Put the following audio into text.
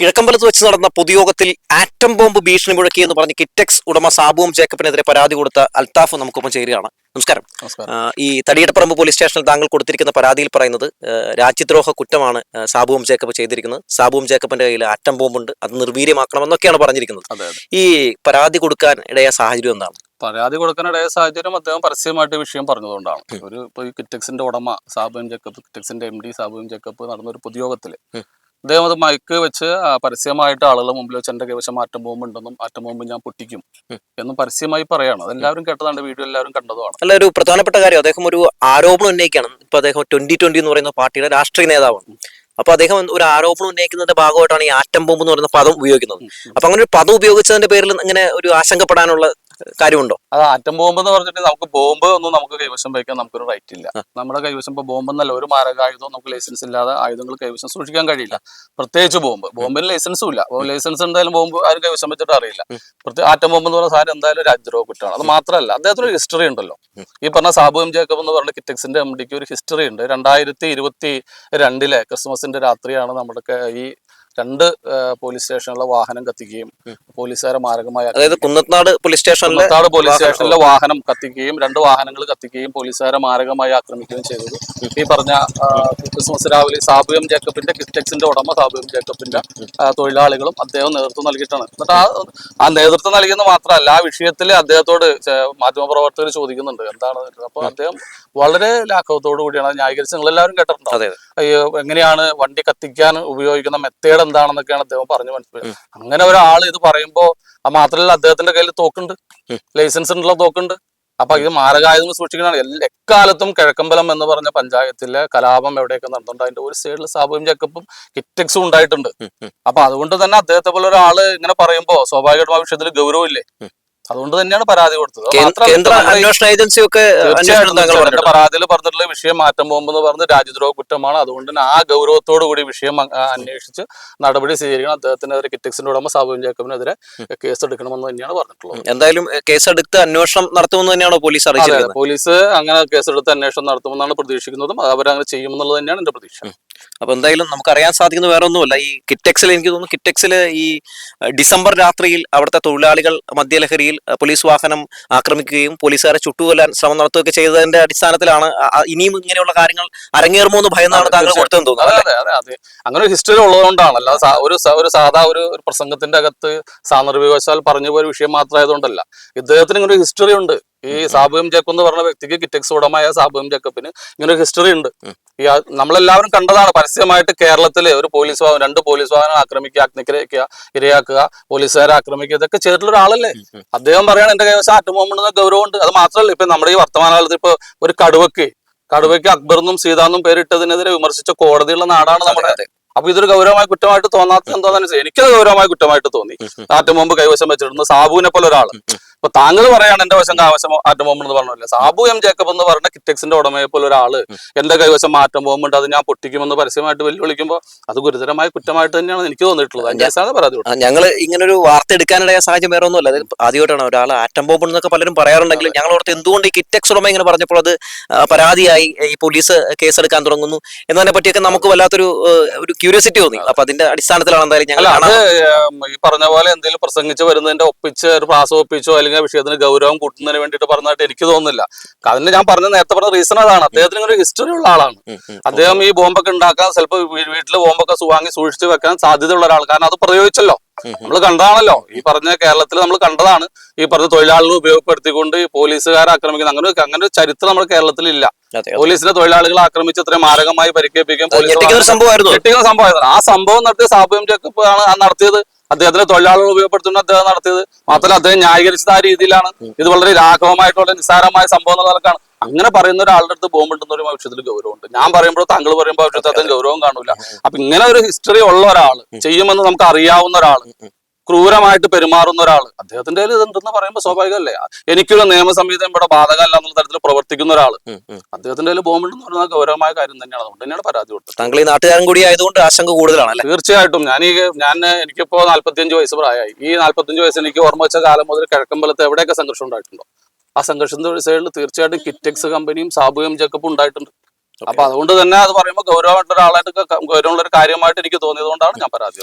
കിഴക്കമ്പലത്ത് വെച്ച് നടന്ന പൊതുയോഗത്തിൽ ആറ്റം ബോംബ് ഭീഷണി മുഴക്കി എന്ന് പറഞ്ഞ് കിറ്റക്സ് ഉടമ സാബുവും ജേക്കബിനെതിരെ പരാതി കൊടുത്ത അൽത്താഫ് നമുക്കൊപ്പം ചേരുകയാണ്. നമസ്കാരം. ഈ തടിയടപ്പറമ്പ് പോലീസ് സ്റ്റേഷനിൽ താങ്കൾ കൊടുത്തിരിക്കുന്ന പരാതിയിൽ പറയുന്നത് രാജ്യദ്രോഹ കുറ്റമാണ് സാബുവും ജേക്കബ് ചെയ്തിരിക്കുന്നത്. സാബുവും ജേക്കബിന്റെ കയ്യിൽ ആറ്റം ബോംബുണ്ട് അത് നിർവീര്യമാക്കണം എന്നൊക്കെയാണ് പറഞ്ഞിരിക്കുന്നത് ഈ പരാതി കൊടുക്കാൻ ഇടയ സാഹചര്യം എന്താണ്? പരാതി കൊടുക്കാനിടയ സാഹചര്യം അദ്ദേഹം പരസ്യമായിട്ട് വിഷയം പറഞ്ഞതുകൊണ്ടാണ്. ഒരു ഇപ്പൊ ഈ കിറ്റക്സിന്റെ ഉടമ സാബുവും ജേക്കബ് കിറ്റക്സിന്റെ എം ഡി സാബുവും ജേക്കബ് നടന്ന ഒരു പൊതുയോഗത്തിൽ. അദ്ദേഹം അത് മയക്ക് വെച്ച് പരസ്യമായിട്ട് ആളുകളുടെ മുമ്പിൽ വെച്ച് എന്റെ കൈവശം ആറ്റം ബോംബ് ഉണ്ടെന്നും ആറ്റം ബോംബ് ഞാൻ പൊട്ടിക്കും. എന്നും പരസ്യമായി പറയാണ് അതെല്ലാവരും കേട്ടതാണ് വീഡിയോ എല്ലാവരും കണ്ടതുമാണ് അല്ല ഒരു പ്രധാനപ്പെട്ട കാര്യം അദ്ദേഹം ഒരു ആരോപണം ഉന്നയിക്കുകയാണ് ഇപ്പൊ അദ്ദേഹം ട്വന്റി ട്വന്റി എന്ന് പറയുന്ന പാർട്ടിയുടെ രാഷ്ട്രീയ നേതാവാണ് അപ്പൊ അദ്ദേഹം ഒരു ആരോപണം ഉന്നയിക്കുന്നതിന്റെ ഭാഗമായിട്ടാണ് ഈ ആറ്റം ബോംബ് എന്ന് പറയുന്ന പദം ഉപയോഗിക്കുന്നത്. അപ്പൊ അങ്ങനെ ഒരു പദം ഉപയോഗിച്ചതിന്റെ പേരിൽ ഇങ്ങനെ ഒരു ആശങ്കപ്പെടാനുള്ള കാര്യമുണ്ടോ? അത് ആറ്റം ബോംബ് എന്ന് പറഞ്ഞിട്ട് നമുക്ക് ബോംബ് ഒന്നും നമുക്ക് കൈവശം വയ്ക്കാൻ നമുക്കൊരു റൈറ്റ് ഇല്ല. നമ്മുടെ കൈവശം ഇപ്പൊ ബോംബ് എന്നല്ല ഒരു മാരകായുധവും നമുക്ക് ലൈസൻസ് ഇല്ലാതെ ആയുധങ്ങൾ കൈവശം സൂക്ഷിക്കാൻ കഴിയില്ല. പ്രത്യേകിച്ച് ബോംബ്. ബോംബിന് ലൈസൻസും ഇല്ല. അപ്പോൾ ലൈസൻസ് എന്തായാലും ബോംബ് ആരും കൈവശം വെച്ചിട്ട് അറിയില്ല. പ്രത്യേക ആറ്റം ബോംബ് എന്ന് പറഞ്ഞ സാധനം എന്തായാലും രാജ്യദ്രോഹ കുറ്റമാണ്. അത് മാത്രമല്ല അദ്ദേഹത്തിന് ഒരു ഹിസ്റ്ററി ഉണ്ടല്ലോ. ഈ പറഞ്ഞ സാബു എം ജേക്കബ് എന്ന് പറഞ്ഞ കിറ്റക്സിന്റെ എം ഡിക്ക് ഒരു ഹിസ്റ്ററി ഉണ്ട്. രണ്ടായിരത്തി ഇരുപത്തി രണ്ടിലെ ക്രിസ്മസിന്റെ രാത്രിയാണ് നമ്മുടെ ഈ രണ്ട് പോലീസ് സ്റ്റേഷനിലെ വാഹനം കത്തിക്കുകയും പോലീസുകാരെ മാരകമായി അതായത് കുന്നത്താട് പോലീസ് സ്റ്റേഷനിലെ കുന്നത്താട് പോലീസ് സ്റ്റേഷനിലെ വാഹനം കത്തിക്കുകയും രണ്ട് വാഹനങ്ങൾ കത്തിക്കുകയും പോലീസുകാരെ മാരകമായി ആക്രമിക്കുകയും ചെയ്തത്. ഈ പറഞ്ഞ ക്രിസ്മസ് രാവിലെ സാബു എം ജേക്കബിന്റെ കിറ്റക്സിന്റെ ഉടമ സാബു എം ജേക്കബിന്റെ തൊഴിലാളികളും അദ്ദേഹം നേതൃത്വം നൽകിയിട്ടാണ്. എന്നിട്ട് ആ ആ നേതൃത്വം നൽകിയെന്ന് മാത്രമല്ല ആ വിഷയത്തിൽ അദ്ദേഹത്തോട് മാധ്യമപ്രവർത്തകർ ചോദിക്കുന്നുണ്ട്. എന്താണ്? അപ്പൊ അദ്ദേഹം വളരെ ലാഘവത്തോടു കൂടിയാണ് ന്യായീകരിച്ച് നിങ്ങൾ എല്ലാവരും കേട്ടിട്ടുണ്ടോ? അതെ അയ്യോ എങ്ങനെയാണ് വണ്ടി കത്തിക്കാൻ ഉപയോഗിക്കുന്ന മെത്തേഡ് എന്താണെന്നൊക്കെയാണ് അദ്ദേഹം പറഞ്ഞു മനസ്സിലായത്. അങ്ങനെ ഒരാൾ ഇത് പറയുമ്പോൾ മാത്രമല്ല അദ്ദേഹത്തിന്റെ കയ്യിൽ തോക്കുണ്ട്. ലൈസൻസ് ഉണ്ടല്ലോ തോക്കുണ്ട്. അപ്പൊ ഇത് മാരകായുധം സൂക്ഷിക്കുന്നതാണ് എല്ലാ എക്കാലത്തും കിഴക്കമ്പലം എന്ന് പറഞ്ഞ പഞ്ചായത്തിലെ കലാപം എവിടെയൊക്കെ നടന്നിട്ടുണ്ട് അതിന്റെ ഒരു സൈഡിൽ സാബുവും ചെക്കപ്പും കിറ്റക്സും ഉണ്ടായിട്ടുണ്ട്. അപ്പൊ അതുകൊണ്ട് തന്നെ അദ്ദേഹത്തെ പോലെ ഒരാൾ ഇങ്ങനെ പറയുമ്പോ സ്വാഭാവികമായിട്ടും ആ വിഷയത്തിൽ ഗൗരവമില്ലേ. അതുകൊണ്ട് തന്നെയാണ് പരാതി കൊടുത്തത്. കേന്ദ്ര അന്വേഷണ ഏജൻസി ഒക്കെ പരാതിയിൽ പറഞ്ഞിട്ടുള്ള വിഷയം മാറ്റം പോകുമ്പോൾ പറഞ്ഞ് രാജ്യദ്രോഹ കുറ്റമാണ്. അതുകൊണ്ട് തന്നെ ആ ഗൗരവത്തോടു കൂടി വിഷയം അന്വേഷിച്ച് നടപടി സ്വീകരിക്കണം. അദ്ദേഹത്തിനെതിരെ കിറ്റക്സിന്റെ ഉടമ സാബുവിൻ ജേക്കബിനെതിരെ കേസ് എടുക്കണമെന്ന് തന്നെയാണ് പറഞ്ഞിട്ടുള്ളത്. എന്തായാലും കേസ് കേസെടുത്ത് അന്വേഷണം നടത്തുമെന്ന് തന്നെയാണോ പോലീസ്. അറിയിച്ചിരിക്കുന്നത്? പോലീസ് അങ്ങനെ കേസെടുത്ത് അന്വേഷണം നടത്തുമെന്നാണ് പ്രതീക്ഷിക്കുന്നതും. അവരങ്ങനെ ചെയ്യുമെന്നുള്ളത് തന്നെയാണ് എന്റെ പ്രതീക്ഷ. അപ്പൊ എന്തായാലും നമുക്ക് അറിയാൻ സാധിക്കുന്ന വേറെ ഒന്നുമല്ല ഈ കിറ്റക്സിൽ എനിക്ക് തോന്നുന്നു കിറ്റക്സിൽ ഈ ഡിസംബർ രാത്രിയിൽ അവിടുത്തെ തൊഴിലാളികൾ മദ്യലഹരിയിൽ പോലീസ് വാഹനം ആക്രമിക്കുകയും പോലീസുകാരെ ചുട്ടുകൊല്ലാൻ ശ്രമം നടത്തുകയൊക്കെ ചെയ്തതിന്റെ അടിസ്ഥാനത്തിലാണ് ഇനിയും ഇങ്ങനെയുള്ള കാര്യങ്ങൾ അരങ്ങേറുമോ എന്ന് ഭയന്നാണ് താങ്കൾ. കൊടുത്തതെന്ന് തോന്നുന്നു അതെ അതെ അതെ അതെ. അങ്ങനെ ഒരു ഹിസ്റ്ററി ഉള്ളതുകൊണ്ടാണ്. അല്ലാതെ ഒരു ഒരു സാധാ ഒരു പ്രസംഗത്തിന്റെ അകത്ത് സാന്ദർഭികവശാൽ പറഞ്ഞു പോയ വിഷയം മാത്രമായതുകൊണ്ടല്ല. ഇദ്ദേഹത്തിന് ഇങ്ങനെ ഒരു ഹിസ്റ്ററി ഉണ്ട്. ഈ സാബു എം ജേക്കബ് എന്ന് പറഞ്ഞ വ്യക്തിക്ക് കിറ്റക്സ് ഉടമയായ സാബു എം ജേക്കബിന് ഇങ്ങനെ ഒരു ഹിസ്റ്ററി ഉണ്ട്. ഈ നമ്മളെല്ലാവരും കണ്ടതാണ്. പരസ്യമായിട്ട് കേരളത്തിലെ ഒരു പോലീസ് വാഹനം രണ്ട് പോലീസ് വാഹനം ആക്രമിക്കുക അഗ്നിക്കിരയ്ക്കുക ഇരയാക്കുക പോലീസുകാരെ ആക്രമിക്കുക ഇതൊക്കെ ചെയ്തിട്ടുള്ള ഒരാളല്ലേ. അദ്ദേഹം പറയാണ് എന്റെ കൈവശം ആറ്റുമോമുണ്ട് ഗൗരവമുണ്ട്. അത് മാത്രമല്ല ഇപ്പൊ നമ്മുടെ ഈ വർത്തമാനകാലത്ത് ഇപ്പൊ ഒരു കടുവക്ക് കടുവയ്ക്ക് അക്ബറിനും സീതാന്നും പേരിട്ടതിനെതിരെ വിമർശിച്ച കോടതിയുള്ള നാടാണ് നമ്മുടെ അപ്പൊ ഇതൊരു ഗൗരവമായ കുറ്റമായിട്ട് തോന്നാത്ത എന്താണെന്ന് വെച്ചാൽ എനിക്കത് ഗൗരവമായ കുറ്റമായിട്ട് തോന്നി. ആറ്റുമോമ്പ്. കൈവശം വെച്ചിരുന്ന സാബുവിനെ പോലെ ഒരാൾ ഇപ്പൊ താങ്കൾ പറയാണ് എന്റെ വശം കൈവശം ബോംബ് എന്ന് പറഞ്ഞില്ല. സാബു എം ജേക്കബ് എന്ന് പറഞ്ഞ കിറ്റക്സിന്റെ ഉടമയെ പോലെ ഒരാൾ എന്റെ കൈവശം മാറ്റം ഉണ്ട് അത് ഞാൻ പൊട്ടിക്കുമെന്ന് പരസ്യമായിട്ട് വെല്ലുവിളിക്കുമ്പോൾ അത് ഗുരുതരമായ കുറ്റമായിട്ട് തന്നെയാണ് എനിക്ക് തോന്നിയിട്ടുള്ളത്. അതിന്റെ പരാതി ഞങ്ങൾ ഇങ്ങനെ ഒരു വാർത്ത എടുക്കാനിടയ സാഹചര്യം വേറെ ഒന്നുമല്ല. ആദ്യമായിട്ടാണ് ഒരാൾ ആറ്റം ബോംബ് എന്നൊക്കെ പലരും പറയാറുണ്ടെങ്കിലും ഞങ്ങൾ ഓർത്ത് എന്തുകൊണ്ട് ഈ കിറ്റക്സ് ഉടമ ഇങ്ങനെ പറഞ്ഞപ്പോൾ അത് പരാതിയായി ഈ പോലീസ് കേസെടുക്കാൻ തുടങ്ങുന്നു എന്നതിനെ പറ്റിയൊക്കെ നമുക്ക് വല്ലാത്തൊരു ഒരു ക്യൂരിയോസിറ്റി തോന്നി. അപ്പൊ അതിന്റെ അടിസ്ഥാനത്തിലാണ് എന്തായാലും ഞങ്ങൾ ഈ പറഞ്ഞ പോലെ എന്തെങ്കിലും പ്രസംഗിച്ച് വരുന്നതിന്റെ ഒപ്പിച്ച് ഒരു പ്രാസം ഒപ്പിച്ചോ അല്ലെങ്കിൽ ആ വിഷയത്തിന് ഗൗരവം കൂട്ടുന്നതിന് വേണ്ടിയിട്ട് പറഞ്ഞതായിട്ട് എനിക്ക് തോന്നുന്നില്ല. അതിന് ഞാൻ പറഞ്ഞ നേരത്തെ പറഞ്ഞ റീസൺ അതാണ്. അദ്ദേഹത്തിന് ഒരു ഹിസ്റ്ററി ഉള്ള ആളാണ്. അദ്ദേഹം ഈ ബോംബൊക്കെ ഉണ്ടാക്കാൻ ചിലപ്പോൾ വീട്ടിൽ ബോംബൊക്കെ വാങ്ങി സൂക്ഷിച്ചു വെക്കാൻ സാധ്യതയുള്ള ഒരാൾ. കാരണം അത് പ്രയോഗിച്ചല്ലോ. നമ്മൾ കണ്ടതാണല്ലോ. ഈ പറഞ്ഞ കേരളത്തിൽ നമ്മൾ കണ്ടതാണ്. ഈ പറഞ്ഞ തൊഴിലാളികൾ ഉപയോഗപ്പെടുത്തിക്കൊണ്ട് ഈ പോലീസുകാരെ ആക്രമിക്കുന്ന അങ്ങനെ അങ്ങനെ ഒരു ചരിത്രം നമ്മുടെ കേരളത്തിൽ ഇല്ല. പോലീസിന്റെ. തൊഴിലാളികളെ ആക്രമിച്ച് ഇത്രയും മാരകമായി പരിക്കേൽപ്പിക്കും സംഭവമായിരുന്നു. ആ സംഭവം നടത്തിയ സാബു എം ആണ് നടത്തിയത്. അദ്ദേഹത്തിനെ തൊഴിലാളികൾ ഉപയോഗപ്പെടുത്തുന്ന അദ്ദേഹം നടത്തിയത്. മാത്രമല്ല അദ്ദേഹം ന്യായീകരിച്ചത് ആ രീതിയിലാണ്. ഇത് വളരെ രാഘവമായിട്ടുള്ള നിസ്സാരമായ സംഭവം എന്നുള്ള നിലക്കാണ്. അങ്ങനെ പറയുന്ന ഒരാളുടെ അടുത്ത് ബോംബ് ഉണ്ടെന്ന ഒരു ഭവിഷ്യത്തിൽ ഗൗരവമുണ്ട്. ഞാൻ പറയുമ്പോൾ താങ്കൾ പറയുമ്പോൾ ഭവിഷ്യത്തിൽ അദ്ദേഹം ഗൗരവം കാണൂല. അപ്പൊ ഇങ്ങനെ ഒരു ഹിസ്റ്ററി ഉള്ള ഒരാൾ ചെയ്യുമെന്ന് നമുക്ക് അറിയാവുന്ന ഒരാൾ ക്രൂരമായിട്ട് പെരുമാറുന്ന ഒരാൾ അദ്ദേഹത്തിന്റെ കയ്യിൽ ഇതുണ്ടെന്ന് പറയുമ്പോൾ സ്വാഭാവികമല്ലേ? എനിക്കൊരു നിയമസംഹിതം ഇവിടെ ബാധകമല്ല എന്നുള്ള തരത്തിൽ പ്രവർത്തിക്കുന്ന ഒരാൾ. അദ്ദേഹത്തിന്റെ കയ്യിൽ ബോംബുണ്ടെന്ന് പറയുന്നത് ഗൗരവമായ കാര്യം തന്നെയാണ്. അതുകൊണ്ട് തന്നെയാണ് പരാതി കൊടുത്തത്. താങ്കൾ ഈ നാട്ടുകാരൻ കൂടി ആയതുകൊണ്ട് ആശങ്ക കൂടുതലാണ് തീർച്ചയായിട്ടും. ഞാൻ ഈ ഞാൻ എനിക്കിപ്പോ നാല്പത്തിയഞ്ച് വയസ്സ് പ്രായമായി. ഈ നാല്പത്തിയഞ്ച് വയസ്സ് എനിക്ക് ഓർമ്മ വെച്ച കാലം മുതൽ കിഴക്കമ്പലത്ത് എവിടെയൊക്കെ സംഘർഷം ഉണ്ടായിട്ടുണ്ടോ? ആ സംഘർഷത്തിന്റെ സൈഡിൽ തീർച്ചയായിട്ടും കിറ്റക്സ് കമ്പനിയും സാബുയും ജക്കപ്പും ഉണ്ടായിട്ടുണ്ട്. അപ്പൊ അതുകൊണ്ട് തന്നെ അത് പറയുമ്പോൾ ഗൗരവമായിട്ട് ഒരാളായിട്ട് ഗൗരവമുള്ള ഒരു കാര്യമായിട്ട് എനിക്ക് തോന്നിയത് കൊണ്ടാണ് ഞാൻ പരാതി